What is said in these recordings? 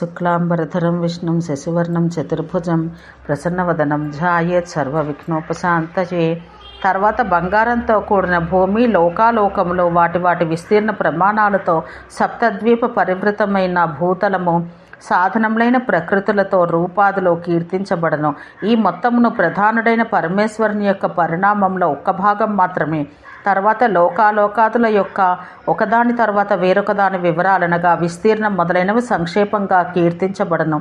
శుక్లాంబరధరం విష్ణుం శశివర్ణం చతుర్భుజం ప్రసన్నవదనం ధ్యాయేత్ సర్వవిఘ్నోపశాంతయే. తర్వాత బంగారంతో కూడిన భూమి లోకాలోకములో వాటి వాటి విస్తీర్ణ ప్రమాణాలతో సప్తద్వీప పరివృతమైన భూతలము సాధనములైన ప్రకృతులతో రూపాదులో కీర్తించబడను. ఈ మొత్తమును ప్రధానుడైన పరమేశ్వరుని యొక్క పరిణామంలో ఒక్క భాగం మాత్రమే. తర్వాత లోకాలోకాదుల యొక్క ఒకదాని తర్వాత వేరొక దాని వివరాలనగా విస్తీర్ణం మొదలైనవి సంక్షేపంగా కీర్తించబడను.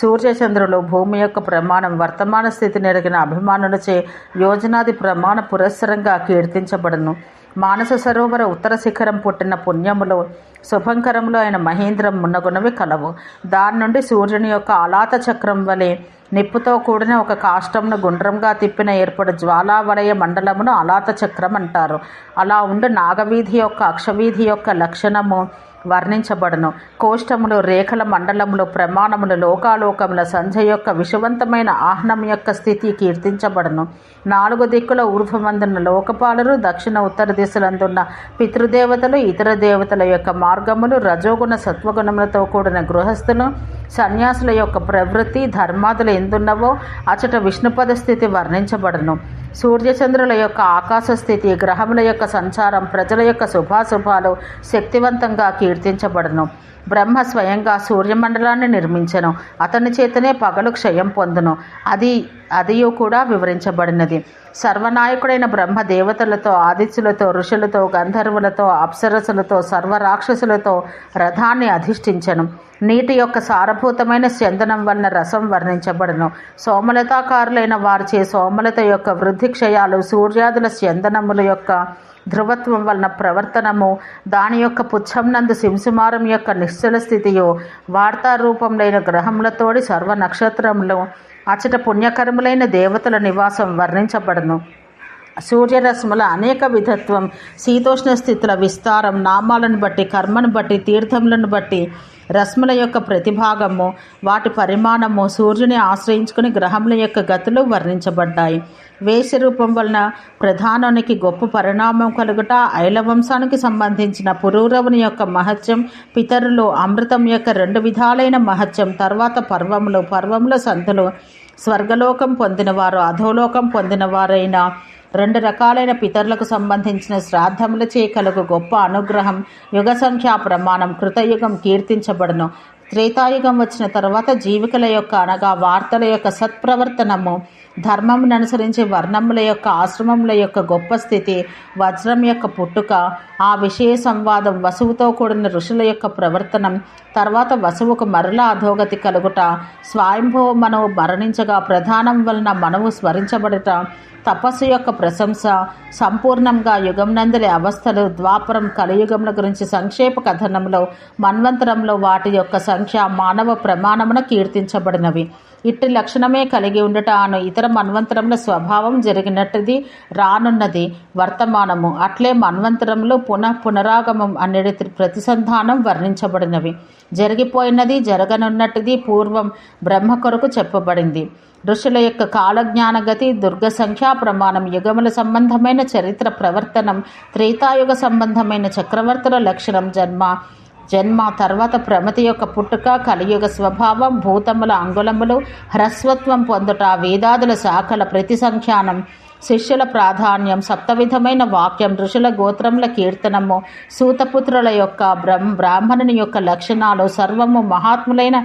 సూర్యచంద్రులు భూమి యొక్క ప్రమాణం వర్తమాన స్థితి నెరిగిన అభిమానులచే యోజనాది ప్రమాణ పురస్సరంగా కీర్తించబడను. మానస సరోవర ఉత్తర శిఖరం పుట్టిన పుణ్యములో శుభంకరములు అయిన మహేంద్రం మున్నగునవి కలవు. దాని నుండి సూర్యుని యొక్క ఆలాత చక్రం వలె నిప్పుతో కూడిన ఒక కాష్టమును గుండ్రంగా తిప్పిన ఏర్పడు జ్వాలావలయ మండలమును అలాత చక్రం అంటారు అలా ఉండి నాగవీధి యొక్క అక్షవీధి యొక్క లక్షణము వర్ణించబడును. కోష్టములు రేఖల మండలములు ప్రమాణములు లోకాలోకముల సంధ్య యొక్క విషవంతమైన ఆహ్నం యొక్క స్థితి కీర్తించబడును. నాలుగు దిక్కుల ఊర్ధ్వమందున్న లోకపాలరు దక్షిణ ఉత్తర దిశలందున్న పితృదేవతలు ఇతర దేవతల యొక్క మార్గములు రజోగుణ సత్వగుణములతో కూడిన గృహస్థులు సన్యాసుల యొక్క ప్రవృత్తి ధర్మాదులు ఎందున్నవో అచట విష్ణుపద స్థితి వర్ణించబడును. సూర్యచంద్రుల యొక్క ఆకాశ స్థితి గ్రహముల యొక్క సంచారం ప్రజల యొక్క శుభాశుభాలు శక్తివంతంగా కీర్తించబడును. బ్రహ్మ స్వయంగా సూర్యమండలాన్ని నిర్మించను. అతని చేతనే పగలు క్షయం పొందును. అది అదియు కూడా వివరించబడినది. సర్వనాయకుడైన బ్రహ్మ దేవతలతో ఆదిత్యులతో ఋషులతో గంధర్వులతో అప్సరసులతో సర్వరాక్షసులతో రథాన్ని అధిష్ఠించను. నీటి యొక్క సారభూతమైన చందనం వలన రసం వర్ణించబడను. సోమలతాకారులైన వారిచే సోమలత యొక్క వృద్ధి క్షయాలు సూర్యాదుల చందనముల యొక్క ధ్రువత్వం వలన ప్రవర్తనము దాని యొక్క పుచ్చంనందు సింసుమారం యొక్క నిశ్చల స్థితియు వార్తారూపంలైన గ్రహములతోడి సర్వ నక్షత్రములు అచట పుణ్యకరములైన దేవతల నివాసం వర్ణించబడును. సూర్యరశ్ముల అనేక విధత్వం శీతోష్ణ స్థితుల విస్తారం నామాలను బట్టి కర్మను బట్టి తీర్థములను బట్టి రశ్ముల యొక్క ప్రతిభాగము వాటి పరిమాణము సూర్యుని ఆశ్రయించుకుని గ్రహముల యొక్క గతులు వర్ణించబడ్డాయి. వేష రూపం వలన ప్రధానానికి గొప్ప పరిణామం కలుగుట ఐలవంశానికి సంబంధించిన పురూరవుని యొక్క మహత్యం పితరులు అమృతం యొక్క రెండు విధాలైన మహత్యం తర్వాత పర్వములు పర్వముల సంతులు స్వర్గలోకం పొందినవారు అధోలోకం పొందినవారైన రెండు రకాలైన పితరులకు సంబంధించిన శ్రాద్ధములచే కలుగు గొప్ప అనుగ్రహం యుగ సంఖ్యా ప్రమాణం కృతయుగం కీర్తించబడును. త్రేతాయుగం వచ్చిన తర్వాత జీవికల యొక్క అనగా వార్తల యొక్క సత్ప్రవర్తనము ధర్మమును అనుసరించి వర్ణముల యొక్క ఆశ్రమముల యొక్క గొప్ప స్థితి వజ్రం యొక్క పుట్టుక ఆ విషయ సంవాదం వసువుతో కూడిన ఋషుల యొక్క ప్రవర్తనం తర్వాత వసువుకు మరల అధోగతి కలుగుట స్వయంభవ మనవు మరణించగా ప్రధానం వలన మనవు స్మరించబడుట తపస్సు యొక్క ప్రశంస సంపూర్ణంగా యుగం నందలి అవస్థలు ద్వాపరం కలియుగముల గురించి సంక్షేప కథనంలో మన్వంతరంలో వాటి యొక్క సంఖ్య మానవ ప్రమాణమున కీర్తించబడినవి. ఇట్టి లక్షణమే కలిగి ఉండట అను ఇతర మన్వంతరముల స్వభావం జరిగినట్టుది రానున్నది వర్తమానము. అట్లే మన్వంతరంలో పునః పునరాగమం అనేది ప్రతిసంధానం వర్ణించబడినవి. జరిగిపోయినది జరగనున్నట్టుది పూర్వం బ్రహ్మ కొరకు చెప్పబడింది. ఋషుల యొక్క కాలజ్ఞానగతి దుర్గ సంఖ్యా ప్రమాణం యుగముల సంబంధమైన చరిత్ర ప్రవర్తనం త్రేతాయుగ సంబంధమైన చక్రవర్తుల లక్షణం జన్మ జన్మ తర్వాత ప్రమతి యొక్క పుట్టుక కలియుగ స్వభావం భూతముల అంగుళములు హ్రస్వత్వం పొందుట వేదాదుల శాఖల ప్రతి సంఖ్యానం శిష్యుల ప్రాధాన్యం సప్తవిధమైన వాక్యం ఋషుల గోత్రముల కీర్తనము సూతపుత్రుల యొక్క బ్రహ్మ బ్రాహ్మణుని యొక్క లక్షణాలు సర్వము మహాత్ములైన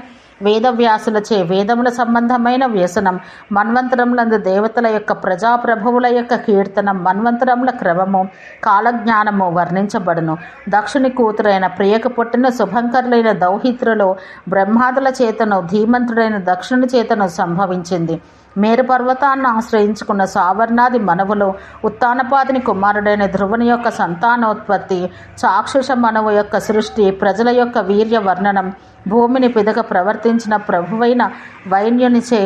వేదవ్యాసులచే వేదముల సంబంధమైన వ్యసనం మన్వంతరములందు దేవతల యొక్క ప్రజాప్రభువుల యొక్క కీర్తనం మన్వంతరముల క్రమము కాలజ్ఞానము వర్ణించబడును. దక్షుని కూతురైన ప్రియకు పుట్టిన శుభంకరులైన దౌహిత్రులు బ్రహ్మాదుల చేతను ధీమంతుడైన దక్షుని చేతను సంభవించింది. మేరు పర్వతాన్ని ఆశ్రయించుకున్న సావర్ణాది మనవులు ఉత్తానపాదిని కుమారుడైన ధ్రువుని యొక్క సంతానోత్పత్తి చాక్షుష మనవు యొక్క సృష్టి ప్రజల యొక్క వీర్య వర్ణనం భూమిని పిదక ప్రవర్తించిన ప్రభువైన వైన్యునిచే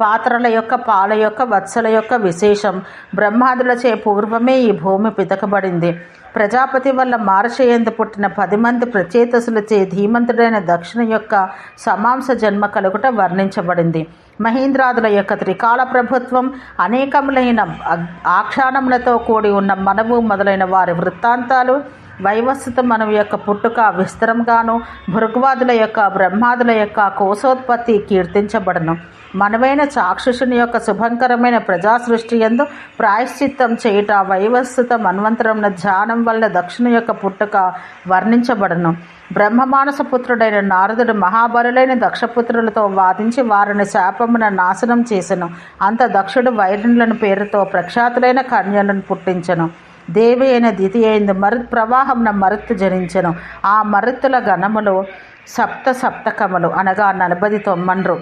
పాత్రల యొక్క పాల యొక్క వత్సల యొక్క విశేషం బ్రహ్మాదులచే పూర్వమే ఈ భూమి పితకబడింది ప్రజాపతి వల్ల మారషయందు పుట్టిన పది మంది ప్రచేతసులచే ధీమంతుడైన దక్షిణ యొక్క సమాంస జన్మ కలుగుట వర్ణించబడింది. మహేంద్రాదుల యొక్క త్రికాల ప్రభుత్వం అనేకములైన ఆఖ్యానములతో కూడి ఉన్న మనము మొదలైన వారి వృత్తాంతాలు వైవస్వత మనం యొక్క పుట్టుక విస్తరంగాను భృగ్వాదుల యొక్క బ్రహ్మాదుల యొక్క కోశోత్పత్తి కీర్తించబడను. మనవైన చాక్షుషుని యొక్క శుభంకరమైన ప్రజా సృష్టి ఎందు ప్రాయశ్చిత్తం చేయుట వైవస్వత మన్వంతరమున ధ్యానం వల్ల దక్షిణ యొక్క పుట్టుక వర్ణించబడను. బ్రహ్మమానస పుత్రుడైన నారదుడు మహాబలులైన దక్షపుత్రులతో వాదించి వారిని శాపమున నాశనం చేసెను. అంత దక్షుడు వైరుణులను పేరుతో ప్రఖ్యాతులైన కన్యలను పుట్టించను. దేవేన అయిన దితి అయింది. మరుత్ ప్రవాహంన మరుత్తు జనించెను. ఆ మరుత్తుల గణములు సప్త సప్తకములు అనగా నలభై తొమ్మండ్రు.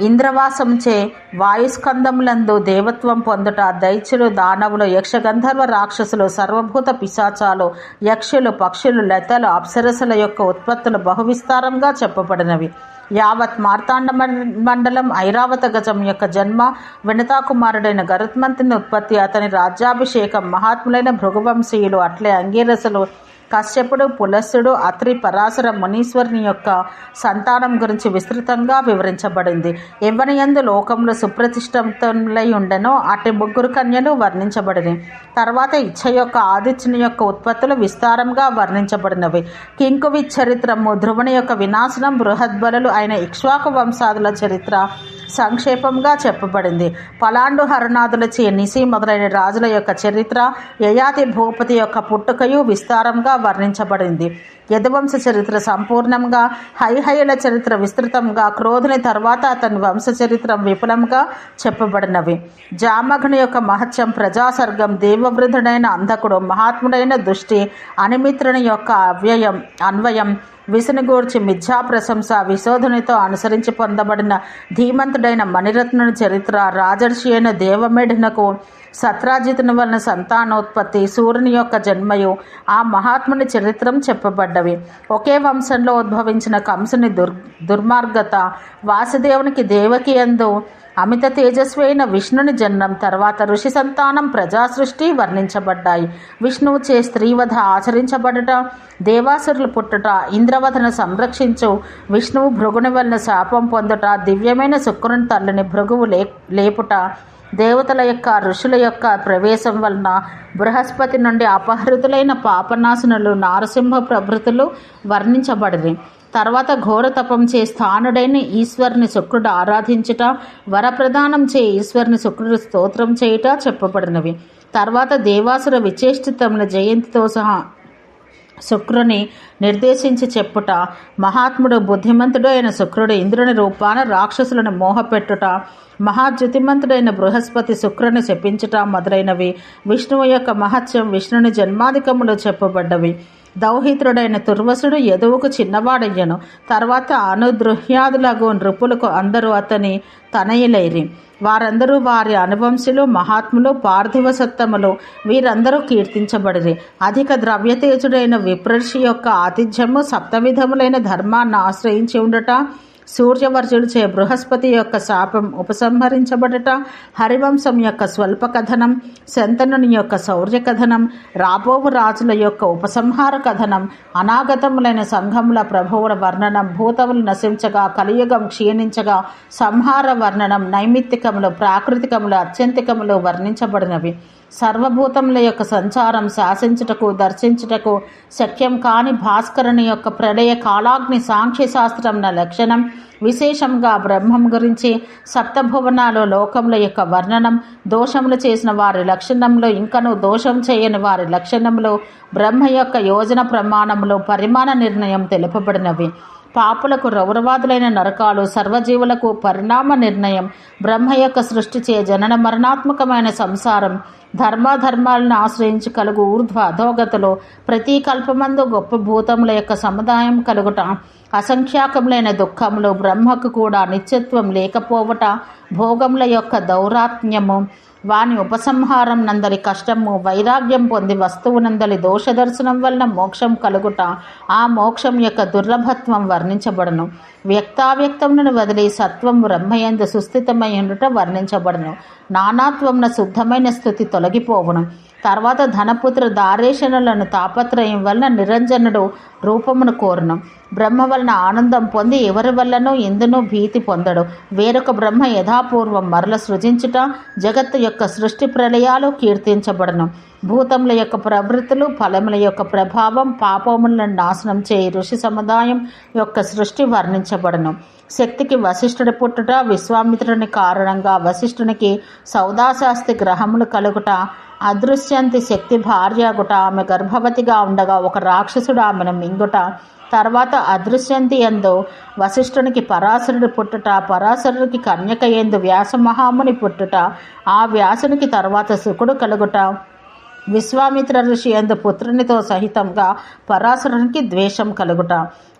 ఇంద్రవాసంచే వాయుస్కందములందు దేవత్వం పొందుట దైత్యులు దానవులు యక్షగంధర్వ రాక్షసులు సర్వభూత పిశాచాలు యక్షులు పక్షులు లతలు అప్సరసల యొక్క ఉత్పత్తులు బహువిస్తారంగా చెప్పబడినవి. యావత్ మార్తాండ మండలం ఐరావత గజం యొక్క జన్మ వినతాకుమారుడైన గరుత్మంతుని ఉత్పత్తి అతని రాజ్యాభిషేకం మహాత్ములైన భృగువంశీయులు అట్లే అంగీరసులు కశ్యపుడు పులస్సుడు అత్రి పరాశర మునీశ్వరుని యొక్క సంతానం గురించి విస్తృతంగా వివరించబడింది. ఎవనియందు లోకంలో సుప్రతిష్ఠితులై ఉండెనో అట్టి ముగ్గురు కన్యలు వర్ణించబడినవి తర్వాత ఇచ్చ యొక్క ఆదిత్యుని యొక్క ఉత్పత్తులు విస్తారంగా వర్ణించబడినవి. కింకువి చరిత్రము ధ్రువుని యొక్క వినాశనం బృహద్బలులు అయిన ఇక్ష్వాకు వంశాదుల చరిత్ర సంక్షేపంగా చెప్పబడింది. పలాండు హరణాదులచే నిసి మొదలైన రాజుల యొక్క చరిత్ర యయాతి భూపతి యొక్క పుట్టుకయు విస్తారంగా వర్ణించబడింది. యదువంశ చరిత్ర సంపూర్ణంగా హైహయుల చరిత్ర విస్తృతంగా క్రోధుని తర్వాత అతని వంశ చరిత్ర విపులంగా చెప్పబడినవి. జామఘుని యొక్క మహత్యం ప్రజాసర్గం దేవవృధుడైన అంధకుడు మహాత్ముడైన దృష్టి అనిమిత్రుని యొక్క అవ్యయం అన్వయం విసునుగూర్చి మిథ్యా ప్రశంస విశోధనితో అనుసరించి పొందబడిన ధీమంతుడైన మణిరత్నుని చరిత్ర రాజర్షి అయిన దేవమేఢునకు సత్రాజితుని వలన సంతానోత్పత్తి సూర్యుని యొక్క జన్మయు ఆ మహాత్ముని చరిత్రం చెప్పబడ్డవి. ఒకే వంశంలో ఉద్భవించిన కంసుని దుర్ దుర్మార్గత వాసుదేవునికి దేవకి ఎందు అమిత తేజస్వి అయిన విష్ణుని జన్మం తర్వాత ఋషి సంతానం ప్రజా సృష్టి వర్ణించబడ్డాయి. విష్ణువు చే స్త్రీవధ ఆచరించబడుట దేవాసురులు పుట్టుట ఇంద్రవధను సంరక్షించు విష్ణువు భృగుని వలన శాపం పొందుట దివ్యమైన శుక్రుని తల్లిని భృగువు లే లేపుట దేవతల యొక్క ఋషుల యొక్క ప్రవేశం వలన బృహస్పతి నుండి అపహృతులైన పాపనాశనులు నారసింహ ప్రభృతులు వర్ణించబడింది తర్వాత ఘోర తపం చే స్థానుడైన ఈశ్వరుని శుక్రుడు ఆరాధించుట వరప్రదానం చే ఈశ్వరుని శుక్రుడు స్తోత్రం చేయుట చెప్పబడినవి. తర్వాత దేవాసుర విచేష్టితముల జయంతితో సహా శుక్రుని నిర్దేశించి చెప్పుట మహాత్ముడు బుద్ధిమంతుడు అయిన శుక్రుడు ఇంద్రుని రూపాన రాక్షసులను మోహపెట్టుట మహాజ్యుతిమంతుడైన బృహస్పతి శుక్రుని శపించుట మొదలైనవి. విష్ణువు యొక్క మహత్యం విష్ణుని జన్మాధికములు చెప్పబడ్డవి. దౌహిత్రుడైన తుర్వసుడు యదువుకు చిన్నవాడయ్యను. తర్వాత అనుదృహ్యాదులగు నృపులకు అందరూ అతని తనయులైరి. వారందరూ వారి అనువంశులు మహాత్ములు పార్థివ సత్తములు వీరందరూ కీర్తించబడిరి. అధిక ద్రవ్యతేజుడైన విప్రషి యొక్క ఆతిథ్యము సప్తవిధములైన ధర్మాన్ని ఆశ్రయించి ఉండట సూర్యవర్జుడు చే బృహస్పతి యొక్క శాపం ఉపసంహరించబడట హరివంశం యొక్క స్వల్ప కథనం శంతనుని యొక్క శౌర్య కథనం రాబోవు రాజుల యొక్క ఉపసంహార కథనం అనాగతములైన సంఘముల ప్రభువుల వర్ణనం భూతములు నశించగా కలియుగం క్షీణించగా సంహార వర్ణనం నైమిత్తికములు ప్రాకృతికములు అత్యంతికములు వర్ణించబడినవి. సర్వభూతముల యొక్క సంచారం శాసించుటకు దర్శించుటకు శక్యం కాని భాస్కరుని యొక్క ప్రళయ కాలాగ్ని సాంఖ్యశాస్త్రం లక్షణం. విశేషంగా బ్రహ్మం గురించి సప్తభువనాలు లోకముల యొక్క వర్ణనం దోషములు చేసిన వారి లక్షణంలో ఇంకను దోషం చేయని వారి లక్షణంలో బ్రహ్మ యొక్క యోజన ప్రమాణములు పరిమాణ నిర్ణయం తెలుపబడినవి. పాపులకు రౌరవాదులైన నరకాలు సర్వజీవులకు పరిణామ నిర్ణయం బ్రహ్మ యొక్క సృష్టిచే జనన మరణాత్మకమైన సంసారం ధర్మాధర్మాలను ఆశ్రయించి కలుగు ఊర్ధ్వ అధోగతలు ప్రతి కల్పమందు గొప్ప భూతముల యొక్క సముదాయం కలుగుట అసంఖ్యాకములైన దుఃఖములు బ్రహ్మకు కూడా నిత్యత్వం లేకపోవట భోగముల యొక్క దౌరాత్మ్యము వాని ఉపసంహారం నందలి కష్టము వైరాగ్యం పొంది వస్తువు నందలి దోషదర్శనం వలన మోక్షం కలుగుట ఆ మోక్షం యొక్క దుర్లభత్వం వర్ణించబడను. వ్యక్తావ్యక్తమును వదిలి సత్వం బ్రహ్మయందు సుస్థితమై ఉండుట వర్ణించబడను. నానాత్వమున శుద్ధమైన స్థుతి తొలగిపోవును. తర్వాత ధనపుత్ర దారేషణులను తాపత్రయం వలన నిరంజనుడు రూపమును కోరును. బ్రహ్మ వలన ఆనందం పొంది ఎవరి వల్లనూ ఎందునూ భీతి పొందడు. వేరొక బ్రహ్మ యథాపూర్వం మరల సృజించుట జగత్తు యొక్క సృష్టి ప్రళయాలు కీర్తించబడను. భూతముల యొక్క ప్రవృత్తులు ఫలముల యొక్క ప్రభావం పాపములను నాశనం చేయి ఋషి సముదాయం యొక్క సృష్టి వర్ణించబడను. శక్తికి వశిష్ఠుడి పుట్టుట విశ్వామిత్రుని కారణంగా వశిష్ఠునికి సౌదాశాస్తి గ్రహములు కలుగుట అదృశ్యంతి శక్తి భార్యాగుట ఆమె గర్భవతిగా ఉండగా ఒక రాక్షసుడు ఆమెను మింగుట తర్వాత అదృశ్యంతి ఎందు వశిష్ఠునికి పరాశరుడి పుట్టుట పరాశరుడికి కన్యక ఎందు వ్యాసమహాముని పుట్టుట ఆ వ్యాసునికి తర్వాత శుకుడు కలుగుట. విశ్వామిత్ర ఋషి ఎందు పుత్రునితో సహితంగా పరాశరునికి ద్వేషం కలుగుట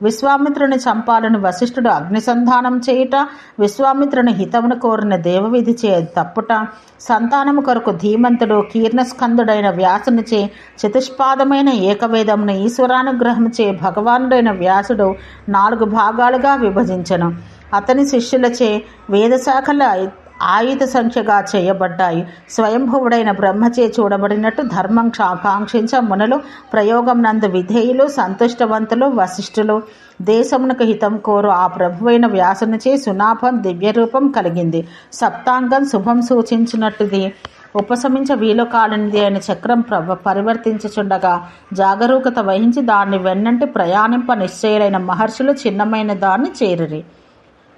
విశ్వామిత్రుని చంపాలని వశిష్ఠుడు అగ్నిసంధానం చేయుట విశ్వామిత్రుని హితమును కోరిన దేవవిధి చే తప్పుట సంతానము కొరకు ధీమంతుడు కీర్ణస్కందుడైన వ్యాసునిచే చతుష్పాదమైన ఏకవేదమును ఈశ్వరానుగ్రహముచే భగవానుడైన వ్యాసుడు నాలుగు భాగాలుగా విభజించను. అతని శిష్యులచే వేదశాఖల ఆయుధ సంఖ్యగా చేయబడ్డాయి. స్వయంభువుడైన బ్రహ్మచే చూడబడినట్టు ధర్మం కాంక్షించ మునులు ప్రయోగం నందు విధేయులు సంతుష్టవంతులు వశిష్ఠులు. దేశమునకు హితం కోరు ఆ ప్రభువైన వ్యాసునిచే సునాభం దివ్యరూపం కలిగింది. సప్తాంగం శుభం సూచించినట్టుది. ఉపశమించ వీలు కాలనిది అని చక్రం ప్రభ పరివర్తించుచుండగా జాగరూకత వహించి దాన్ని వెన్నంటి ప్రయాణింప నిశ్చయులైన మహర్షులు చిన్నమైన దాన్ని చేరిరి.